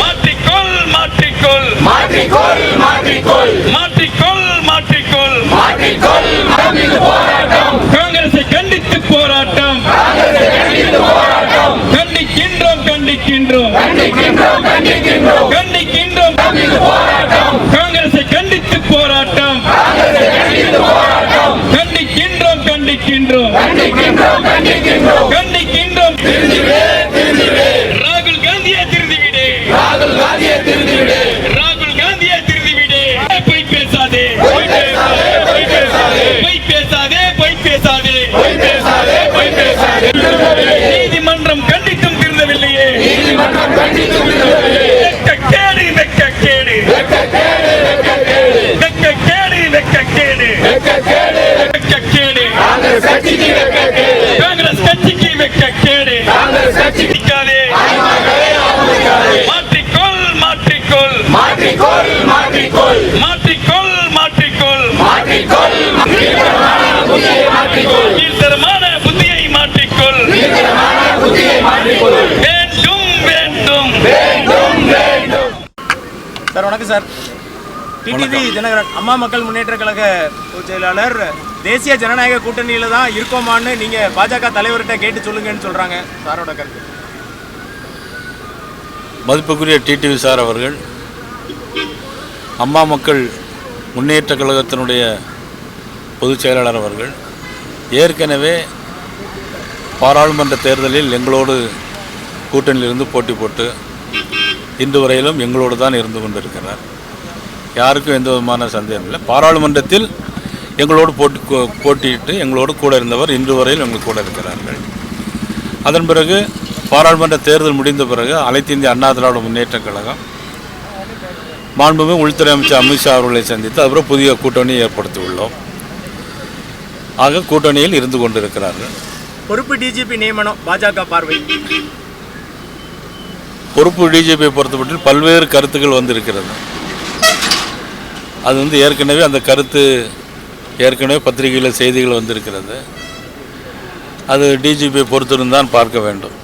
மாற்றிக்கொள் மாற்றிக்கொள். மாற்றிக்கொள் மாற்றிக்கொள். கண்டிக்கின்றோம். கண்டிக்கின்றோம் காங்கிரஸை கண்டித்து போராட்டம். கண்டிக்கின்றோம் கண்டிக்கின்றோம். கண்டிக்கின்றோம் ராகுல் காந்தியை திருந்திவிடு. ராகுல் காந்தியை திருந்திவிடு. ராகுல் காந்தியை திருந்திவிடு. பொய் பேசாதே பொய் பேசாதே. பொய் பேசாதே பொய் பேசாதே. பொய் பேசாதே பொய் பேசாதே. நீதிமன்றம் கண்டித்து விடுவதில்லை வெட்கக்கேடு வெட்கக்கேடு வெட்கக்கேடு வெட்கக்கேடு வெட்கக்கேடு வெட்கக்கேடு வெட்கக்கேடு வெட்கக்கேடு காங்கிரஸ் கட்சிக்கு வெட்கக்கேடு காங்கிரஸ் கட்சிக்கு வெட்கக்கேடு காங்கிரஸ் கட்சிக்கு சிக்காதே தாய்மார்களே அவமதிக்காதே மாற்றிக்கொள் மாற்றிக்கொள் மாற்றிக்கொள் மாற்றிக்கொள் மாற்றிக்கொள் மாற்றிக்கொள் மாற்றிக்கொள் தீவிரமான புத்தியை மாற்றிக்கொள் சார் வணக்கம் சார். டிடிவி தினகரன் அம்மா மக்கள் முன்னேற்ற கழக பொதுச் செயலாளர் தேசிய ஜனநாயக கூட்டணியில தான் இருக்கோமான்னு நீங்க பாஜக தலைவர்கிட்ட கேட்டு சொல்லுங்கன்னு சொல்றாங்க. சாரோட கருத்து. மதிப்புக்குரிய டிடிவி சார் அவர்கள் அம்மா மக்கள் முன்னேற்ற கழகத்தினுடைய பொதுச் செயலாளர் அவர்கள் ஏற்கனவே பாராளுமன்ற தேர்தலில் எங்களோடு கூட்டணியிலிருந்து போட்டி போட்டு இன்று வரையிலும் எங்களோடு தான் இருந்து கொண்டிருக்கிறார். யாருக்கும் எந்த விதமான சந்தேகம் இல்லை. பாராளுமன்றத்தில் எங்களோடு போட்டி கோ- போட்டியிட்டு எங்களோடு கூட இருந்தவர் இன்று வரையில் எங்கள் கூட இருக்கிறார்கள். அதன் பிறகு பாராளுமன்ற தேர்தல் முடிந்த பிறகு அனைத்து இந்திய அண்ணா திராவிட முன்னேற்ற கழகம் மாண்புமிகு உள்துறை அமைச்சர் அமித்ஷா அவர்களை சந்தித்து அதுக்கப்புறம் புதிய கூட்டணியை ஏற்படுத்தியுள்ளோம். ஆக கூட்டணியில் இருந்து கொண்டிருக்கிறார்கள். பொறுப்பு டிஜிபி நியமனம் பாஜக பார்வை. பொறுப்பு டிஜிபியை பொறுத்தப்பட்டு பல்வேறு கருத்துக்கள் வந்திருக்கிறது. அது வந்து ஏற்கனவே அந்த கருத்து ஏற்கனவே பத்திரிகையில் செய்திகள் வந்திருக்கிறது. அது டிஜிபியை பொறுத்திருந்தான் பார்க்க வேண்டும்.